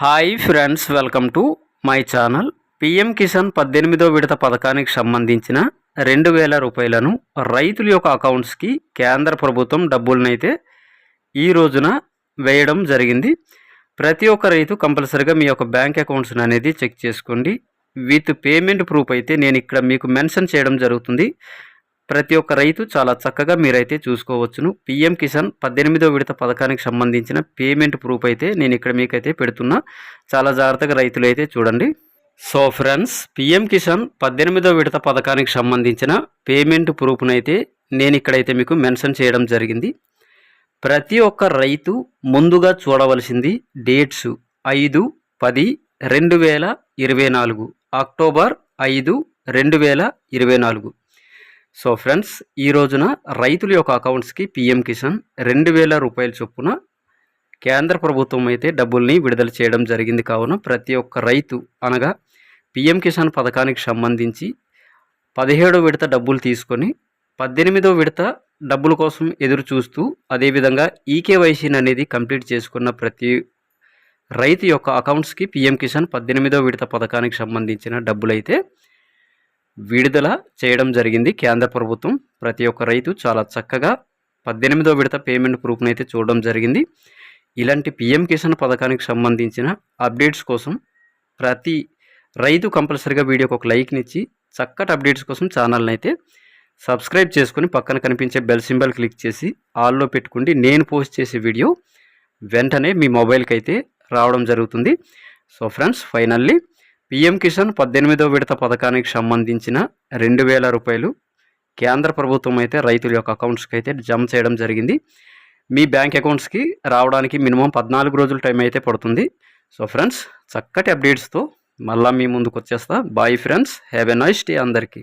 Hi friends welcome to my channel. PM Kisan పద్దెనిమిదో విడత పథకానికి సంబంధించిన రెండు వేల రూపాయలను రైతుల యొక్క అకౌంట్స్కి కేంద్ర ప్రభుత్వం డబ్బులనైతే ఈ రోజున వేయడం జరిగింది. ప్రతి ఒక్క రైతు కంపల్సరిగా మీ యొక్క బ్యాంక్ అకౌంట్స్ని అనేది చెక్ చేసుకోండి. విత్ పేమెంట్ ప్రూఫ్ అయితే నేను ఇక్కడ మీకు మెన్షన్ చేయడం జరుగుతుంది. ప్రతి ఒక్క రైతు చాలా చక్కగా మీరైతే చూసుకోవచ్చును. పిఎం కిసాన్ పద్దెనిమిదో విడత పథకానికి సంబంధించిన పేమెంట్ ప్రూఫ్ అయితే నేను ఇక్కడ మీకైతే పెడుతున్నా. చాలా జాగ్రత్తగా రైతులు అయితే చూడండి. సో ఫ్రెండ్స్ పిఎం కిసాన్ పద్దెనిమిదో విడత పథకానికి సంబంధించిన పేమెంట్ ప్రూఫ్నైతే నేను ఇక్కడైతే మీకు మెన్షన్ చేయడం జరిగింది. ప్రతి ఒక్క రైతు ముందుగా చూడవలసింది డేట్స్ ఐదు పది రెండు వేల ఇరవై నాలుగు. అక్టోబర్ ఐదు రెండు వేల ఇరవై నాలుగు. సో ఫ్రెండ్స్ ఈ రోజున రైతుల యొక్క అకౌంట్స్కి పిఎం కిసాన్ రెండు వేల రూపాయల చొప్పున కేంద్ర ప్రభుత్వం అయితే డబ్బుల్ని విడుదల చేయడం జరిగింది. కావున ప్రతి ఒక్క రైతు అనగా పిఎం కిసాన్ పథకానికి సంబంధించి పదిహేడో విడత డబ్బులు తీసుకొని పద్దెనిమిదో విడత డబ్బుల కోసం ఎదురు చూస్తూ అదేవిధంగా ఈకేవైసీని అనేది కంప్లీట్ చేసుకున్న ప్రతి రైతు యొక్క అకౌంట్స్కి పిఎం కిసాన్ పద్దెనిమిదో విడత పథకానికి సంబంధించిన డబ్బులైతే విడుదల చేయడం జరిగింది. కేంద్ర ప్రభుత్వం ప్రతి ఒక్క రైతు చాలా చక్కగా పద్దెనిమిదో విడత పేమెంట్ ప్రూఫ్ని అయితే చూడడం జరిగింది. ఇలాంటి పిఎం కిసాన్ పథకానికి సంబంధించిన అప్డేట్స్ కోసం ప్రతి రైతు కంపల్సరిగా వీడియోకి ఒక లైక్ని ఇచ్చి చక్కటి అప్డేట్స్ కోసం ఛానల్ని అయితే సబ్స్క్రైబ్ చేసుకుని పక్కన కనిపించే బెల్ సింబల్ క్లిక్ చేసి ఆల్లో పెట్టుకుండి. నేను పోస్ట్ చేసే వీడియో వెంటనే మీ మొబైల్కి అయితే రావడం జరుగుతుంది. So friends finally PM Kisan పద్దెనిమిదో విడత పథకానికి సంబంధించిన రెండు వేల రూపాయలు కేంద్ర ప్రభుత్వం అయితే రైతుల యొక్క అకౌంట్స్కి అయితే జమ చేయడం జరిగింది. మీ బ్యాంక్ అకౌంట్స్కి రావడానికి మినిమం పద్నాలుగు రోజుల టైం అయితే పడుతుంది. సో ఫ్రెండ్స్ చక్కటి అప్డేట్స్తో మళ్ళీ మీ ముందుకు వచ్చేస్తా. Bye friends have a nice day అందరికీ.